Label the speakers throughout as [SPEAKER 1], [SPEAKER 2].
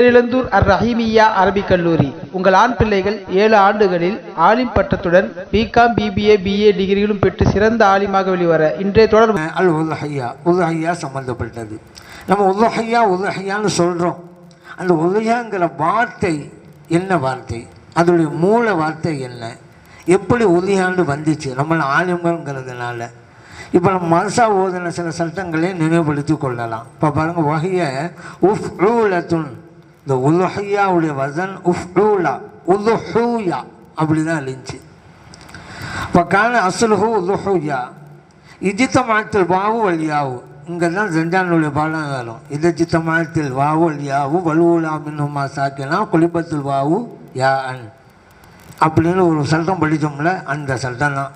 [SPEAKER 1] பேரிழந்தூர் அர் ரஹீமியா அரபிக் கல்லூரி. உங்கள் ஆண் பிள்ளைகள் ஏழு ஆண்டுகளில் ஆலிம் பட்டத்துடன் பிகாம் பிபிஏ பிஏ டிகிரிகளும் பெற்று சிறந்த ஆலிமாக வெளிவர இன்றைய தொடர்
[SPEAKER 2] அல் உலஹையா உதஹையா சம்மந்தப்பட்டது நம்ம உலஹையா உதஹையான்னு சொல்கிறோம் அந்த உதயாங்கிற வார்த்தை என்ன வார்த்தை? அதோடைய மூல வார்த்தை என்ன? எப்படி உலியாண்டு வந்துச்சு? நம்ம ஆலிம்கிறதுனால இப்போ நம்ம மனசா ஓதின சில சட்டங்களை நினைவுபடுத்தி கொள்ளலாம். இப்போ பாருங்கள் வகையை உஃப் ரூலத்துன் இந்த உதுஹையாவுடைய வசன் உஃப்டூலா உதுஹூயா அப்படி தான் இருந்துச்சு இப்போ கால அசுலஹூ உதுஹூயா இஜித்த மாயத்தில் வாவு வழியாவு. இங்கே தான் செஞ்சானுடைய பாடம் வரும் இதஜித்த மாயத்தில் வாவு வழியாவு வலுவுலா மின்னுமா சாக்கினா குளிபத்தில் வாவு யா அன் அப்படின்னு ஒரு சட்டம் படித்தோம்ல அந்த சட்டம் தான்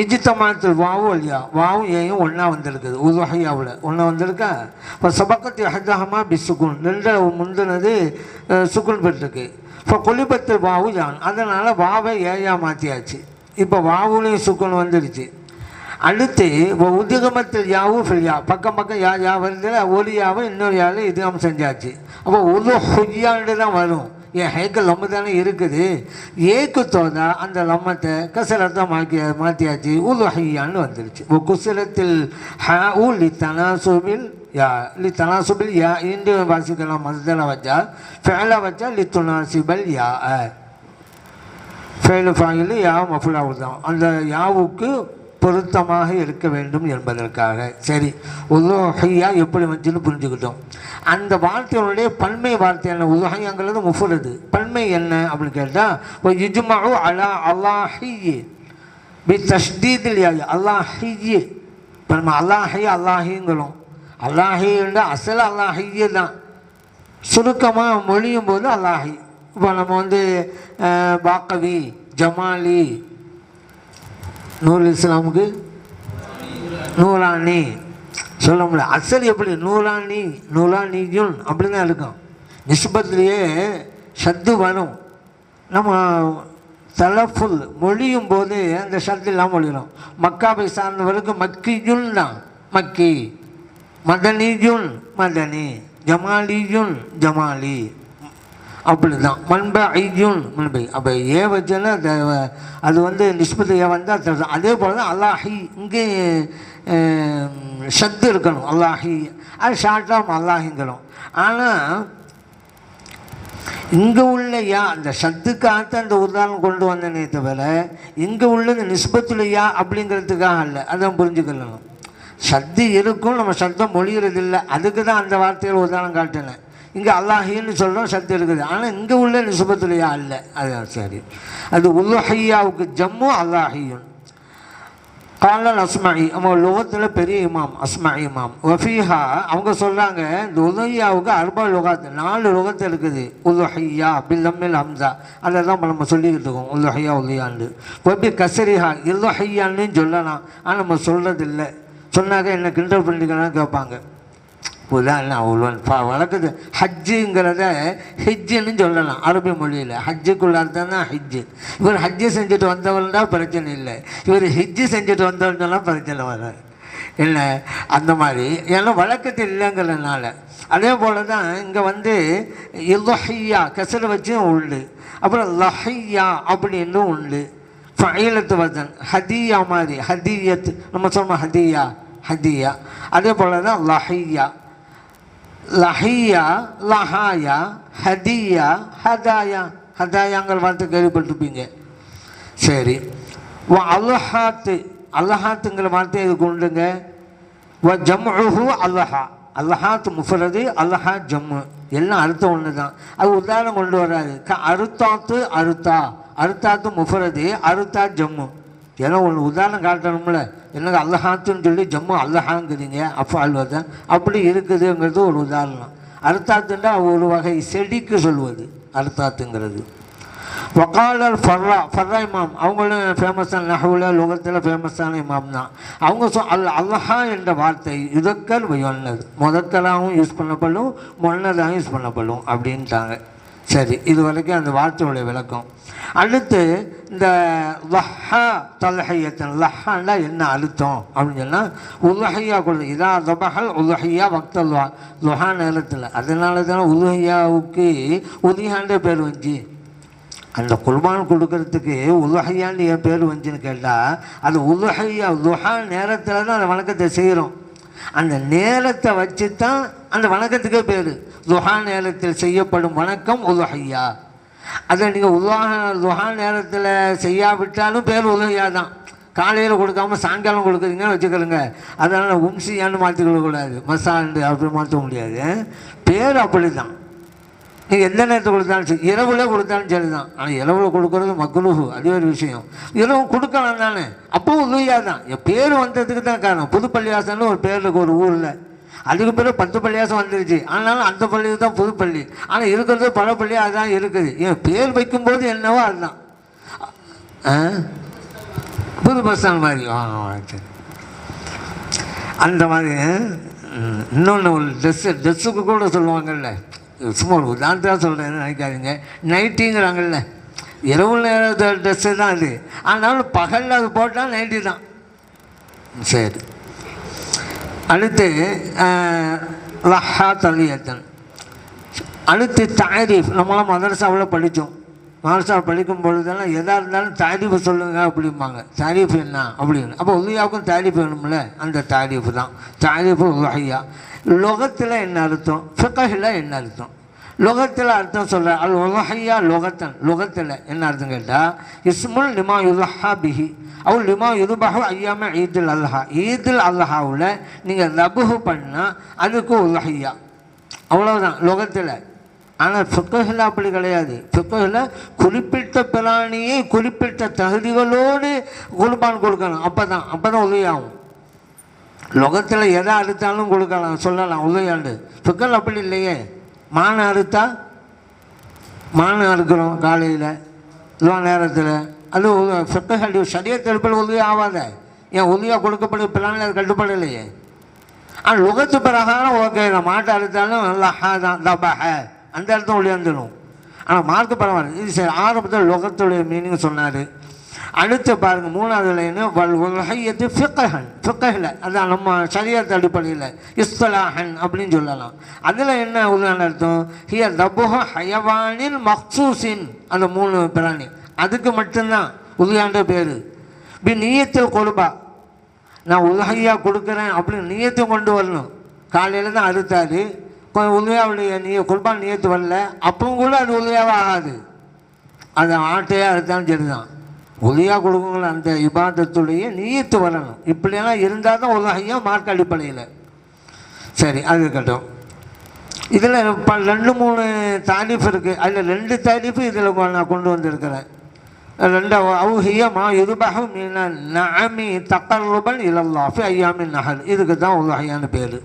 [SPEAKER 2] இஜித்தமாத்தில் வாவும் வழியா வாவும் ஏயும் ஒன்றா வந்திருக்குது. உருவகையாவில். ஒன்றா வந்திருக்கா? இப்போ சபக்கத்து ஹஜஹமா பி சுகுன். ரெண்டு முந்தினது சுக்குன் சுகுன் பெற்றிருக்கு. இப்போ கொலிபத்தில் வாவு யான். அதனால் வாவை ஏயா மாற்றியாச்சு இப்போ வாவுலையும் சுக்குன் வந்துடுச்சு அடுத்து இப்போ உதிகமத்தில் யாவும் ஃபில்யா. பக்கம் பக்கம் யா யா வருது ஒரு இன்னொரு யாவை இதுகம் செஞ்சாச்சு. அப்போ உது ஹொய்யாண்டு தான் வரும். என் ஹேக்கு லம்மு தானே இருக்குது. ஏக்கு தோதா அந்த லம்மத்தை கசரத்தை மாற்றி மாற்றியாச்சு உது ஹையான்னு வந்துருச்சு. இப்போ குசரத்தில் ஹ ஊ லி தனாசுபில் யா லி தனாசுபில் யா இன்று வாசிக்கலாம். மசதில் வச்சா ஃபேலை வச்சா லி துனாசிபல் யா ஃபேலு ஃபாயில் யா மஃபுலாவு தான் அந்த யாவுக்கு பொருத்தமாக இருக்க வேண்டும் என்பதற்காக. சரி உலோஹையா எப்படி வந்துன்னு புரிஞ்சுக்கிட்டோம். அந்த வார்த்தையினுடைய பன்மை வார்த்தையான உலோஹையாங்கிறது முஃபுரது. பன்மை என்ன அப்படின்னு கேட்டால் இஜுமாவு அலா அல்லாஹியே பி தஷ்தீதில் யா அல்லாஹியே. இப்போ நம்ம அல்லாஹி அல்லாஹிங்கிறோம். அல்லாஹின்ற அசல் அல்லாஹியே தான். சுருக்கமாக மொழியும் போது அல்லாஹி. இப்போ நம்ம வந்து பாக்கவி ஜமாலி நூல் இஸ்லாமுக்கு? நூலானி சொல்ல முடியல. அசல் எப்படி? நூலானி நூலானியும் அப்படி தான் இருக்கும். நிஸ்பத்துலேயே சத்து வரும். நம்ம தலஃபுல் மொழியும் போது அந்த சத்து இல்லாமல் மொழிகிறோம் மக்காவை சார்ந்தவருக்கு மக்கியுன் தான். மக்கி. மதனியுன் மதனி. ஜமாலியுன் ஜமாலி. அப்படி தான் மண்பை ஐயுன் மண்பை அப்போ ஏ வச்சால அது வந்து நிஸ்பத்து ஏ வந்தால் அதே போல் தான் அல்லாஹி இங்கே சத்து இருக்கணும். அல்லாஹி அது ஷார்ட்டாக அல்லாஹிங்கிறோம் ஆனால் இங்கே உள்ள யா அந்த சத்துக்காக அந்த உதாரணம் கொண்டு வந்தனே தவிர இங்கே உள்ளது நிஸ்பத்துல யா அப்படிங்கிறதுக்காக அல்ல. அதான் புரிஞ்சுக்கணும். சத்து இருக்கும் நம்ம சத்தம் மொழிகிறது இல்லை அதுக்கு தான் அந்த வார்த்தையில் உதாரணம் காட்டினேன் இங்கே அல்லாஹின்னு சொல்கிறோம் சத்து இருக்குது. ஆனால் இங்கே உள்ள நிசுபத்துலையா இல்லை? அது சரி. அது உல்லுஹையாவுக்கு ஜம்மு அல்லாஹியும் காலல் அஸ்மாயி அவங்க லோகத்தில் பெரிய இமாம் அஸ்மாயி இமாம். வஃபீஹா அவங்க சொல்கிறாங்க இந்த உதய்யாவுக்கு அர்பா லோகாத்து நாலு லோகத்தில் இருக்குது. உல்லுஹையா பில்லம்மில் ஹம்சா. அதை தான் நம்ம சொல்லிக்கிட்டு இருக்கோம் உல்லுஹையா உதயாண்டு வபி கசரிஹா இல்லுஹையான்னு சொல்லலாம். ஆனால் நம்ம சொல்கிறது இல்லை சொன்னாக்க என்ன கிண்டல் பண்ணிக்கலாம்னு கேட்பாங்க. உதாரணம் அவ்வளோ ப வழக்கத்து ஹஜ்ஜுங்கிறத ஹிஜ்ஜுன்னு சொல்லலாம். அரபி மொழியில். ஹஜ்ஜுக்குள்ளார் அர்த்தம் தான் ஹஜ்ஜு. இவர் ஹஜ்ஜு செஞ்சுட்டு வந்தவள்னா பிரச்சனை இல்லை. இவர் ஹிஜ்ஜு செஞ்சுட்டு வந்தவள்னாலாம் பிரச்சனை வராது. இல்லை அந்த மாதிரி. ஏன்னா வழக்கத்தில் இல்லைங்கிறதுனால. அதே போல் தான் இங்கே வந்து இலஹையா கசரை வச்சும் உண்டு. அப்புறம் லஹையா அப்படின்னு உண்டு. ஃபைலத்து வதன் ஹதியா மாதிரி. ஹதியத் நம்ம சொல்லுவோம் ஹதியா ஹதியா. அதே போல் தான் லஹையா. லஹியா லஹாயா ஹதியா ஹதாயா. ஹதாயாங்கிற வார்த்தை கேள்விப்பட்டிருப்பீங்க. சரி. வ அல்லஹாத்து அல்லஹாத்துங்கிற வார்த்தை இதுக்கு உண்டுங்க? வ ஜம்முஹு அல்லஹா அல்லஹாத் முஃபரது அல்லஹா ஜம்மு. எல்லாம் அர்த்தம் ஒன்று தான் அது உதாரணம் கொண்டு வராது. க அறுத்தாத்து அறுத்தா. அறுத்தாத்து முஃபரது அறுத்தா ஜம்மு. ஏன்னா ஒரு உதாரணம் காட்டணும்ல. என்னங்க அல்லஹாத்துன்னு சொல்லி ஜம்மு அல்லஹாங்கிறீங்க அப்போ அல்வதன் அப்படி இருக்குதுங்கிறது ஒரு உதாரணம். அர்த்தாத்துண்டா ஒரு வகை செடிக்கு சொல்வது அர்த்தாத்துங்கிறது. வக்காலர் ஃபர்ரா ஃபர்ரா இமாம். அவங்களும் ஃபேமஸான நகவில் லோகத்தில் ஃபேமஸான இமாம் தான். அவங்க சொ அல் அல்லஹா என்ற வார்த்தை இதக்கர் வயொன்னது முதக்கலாகவும் யூஸ் பண்ணப்படும் மொன்னதாகவும் யூஸ் பண்ணப்படும் அப்படின்ட்டாங்க. சரி இது வரைக்கும் அந்த வார்த்தையுடைய விளக்கம். அடுத்து இந்த லஹா தலஹையத்தன் லஹான்னா என்ன அழுத்தம்? அப்படின்னு சொன்னால் உலகையா கொள்ளுது இதா தொபகல் உலகையா பக்த லுஹா லுஹா நேரத்தில். அதனால தானே உலகையாவுக்கு உதியான்ற பேர் வந்துச்சு. அந்த குர்பான் கொடுக்கறதுக்கு உலகையான்னு என் பேர் வந்துச்சுன்னு கேட்டால் அது உலகையா லுஹா நேரத்தில் தான் அந்த வணக்கத்தை செய்கிறோம் அந்த நேரத்தை வச்சு தான் அந்த வணக்கத்துக்கே பேர். துஹா நேரத்தில் செய்யப்படும் வணக்கம் உதகையா அதை நீங்கள் உலக துஹா நேரத்தில் செய்யாவிட்டாலும் பேர் உலகையா தான் காலையில் கொடுக்காம சாயங்காலம் கொடுக்குறீங்கன்னு வச்சுக்கிறோங்க அதனால் உம்சியான்னு மாற்றிக்கொள்ளக்கூடாது மசாண்டு அப்படி மாற்ற முடியாது. பேர் அப்படி தான் நீங்கள் எந்த நேரத்தில் கொடுத்தாலும் சரி இரவில் கொடுத்தாலும் சரி தான் ஆனால் இரவில் கொடுக்கறது மக்களுகு அது ஒரு விஷயம். இரவு கொடுக்கலாம் தானே. அப்போவும் உதவியாக தான் என் பேர் வந்ததுக்கு தான் காரணம். புதுப்பள்ளிவாசல்னு ஒரு பேர் இருக்கு ஒரு ஊரில். அதுக்கு பிறகு பத்து பள்ளியாசம் வந்துருச்சு. ஆனாலும் அந்த பள்ளி தான் புது பள்ளி. ஆனால் இருக்கிறது பல பள்ளி அதுதான் இருக்குது. என் பேர் வைக்கும்போது என்னவோ அதுதான். புது பஸ் ஸ்டாண்ட் மாதிரி. சரி. அந்த மாதிரி இன்னொன்று ஒரு ட்ரெஸ்ஸு ட்ரெஸ்ஸுக்கு கூட சொல்லுவாங்கல்ல. சும்மா ஒரு உதாரணத்தான் சொல்கிறேன் நினைக்காதீங்க. நைட்டிங்கிறாங்கல்ல. இரவு நேர ட்ரெஸ்ஸு தான் அது. ஆனாலும் பகலில் அது போட்டால் நைட்டி தான். சரி. அடுத்து லஹா தலியத்தன் அடுத்து தாரீஃப். நம்மளாம் மதரசாவில் படித்தோம். மாஸ்டர் படிக்கும் பொழுதெல்லாம் எதாக இருந்தாலும் தாரீஃப் சொல்லுங்க அப்படிம்பாங்க. தாரீஃப் என்ன அப்படின்னு. அப்போ உதயாவுக்கும் தாரீஃப் வேணும்ல? அந்த தாரீஃப் தான். தாரீஃப் உதயா லோகத்தில் என்ன அர்த்தம்? ஃபிகஹில் என்ன அர்த்தம்? லோகத்தில் அர்த்தம் சொல்கிற அல் உலகையா லோகத்தன். லோகத்தில் என்ன அர்த்தம் கேட்டால் இஸ்முல் லிமா யுலஹா பிஹி. அவள் லிமா யுதுபாக ஐயாம ஈதில் அல்லஹா ஈதில் அல்லஹாவில் நீங்கள் லபுஹு பண்ணால் அதுக்கு உலகையா அவ்வளோதான் லோகத்தில் ஆனால் ஃபிக்கஹில் அப்படி கிடையாது. ஃபிக்கஹில் குறிப்பிட்ட பிராணியை குறிப்பிட்ட தகுதிகளோடு குர்பான் கொடுக்கணும். அப்போ தான் அப்போ தான் உதவியாகும். லோகத்தில் எதை அறுத்தாலும் கொடுக்கலாம். சொல்லலாம் உதவியாண்டு. சொக்கல் அப்படி இல்லையே. மானை அறுத்தா மானை அறுக்கிறோம் காலையில் இவ்வளோ நேரத்தில். அது ஃபிக்கஹல் சரியத்திருப்பில் உதவி ஆகாத. ஏன் உதவியாக கொடுக்கப்படும் பிளானில் அது கட்டுப்படலையே. ஆனால் லுகத்து பிரகாரம் ஓகே. நான் மாட்டை அறுத்தாலும் லஹா தான் தபஹ. அந்த இடத்துல ஒளியாந்துடும். ஆனால் மார்க்கு பரவாயில்ல. இது சரி ஆரம்பத்தில் லோகத்துடைய மீனிங் சொன்னார். அடுத்து பாருங்க மூணாவது லைனு வல் உலகையத்து ஃபிக்கஹன் ஃபிக்கஹில் அதான் நம்ம சரியத் அடிப்படையில் இஸ்தலாஹன் அப்படின்னு சொல்லலாம். அதில் என்ன உதாரண அர்த்தம்? ஹியர் தபுஹ ஹயவானின் மக்சூசின் அந்த மூணு பிராணி. அதுக்கு மட்டும்தான் உதயாண்ட பேர். பி நீயத்தில் கொடுப்பா. நான் உலகையாக கொடுக்குறேன் அப்படின்னு நியத்தை கொண்டு வரணும். காலையில் தான் அறுத்தாரு. உதவியாவுடைய நீ குர்பான் நியத்து வரல. அப்பவும் கூட அது உதவியாக ஆகாது. அது ஆட்டையாக இருந்தாலும் சரி தான் உதவியாக கொடுக்குங்கள அந்த இபாதத்துடைய நீயத்து வரணும். இப்படியெல்லாம் இருந்தால் தான் உலகையாக மார்க் அடிப்படையில். சரி அது இருக்கட்டும். இதில் இப்போ ரெண்டு மூணு தாரிஃப் இருக்குது அதில் ரெண்டு தாரிஃபு இதில் நான் கொண்டு வந்திருக்கிறேன். ரெண்டு அவுஹிய மா மீனா நாமி நஅமி தக்கர்ருபன் இலல்லா ஐயாமின் நகர் இதுக்கு தான் உலகையான பேர்.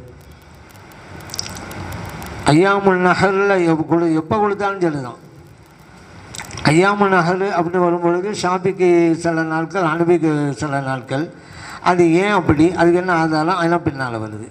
[SPEAKER 2] ஐயாமல் நகரில் கொடு எப்போ கொடுத்தாலும் சரி தான் நகர் அப்படின்னு வரும்பொழுது ஷாப்பிக்கு சில நாட்கள் அனுபிக்கு சில நாட்கள். அது ஏன் அப்படி? அதுக்கு என்ன ஆதாரம்? அதெல்லாம் பின்னால் வருது.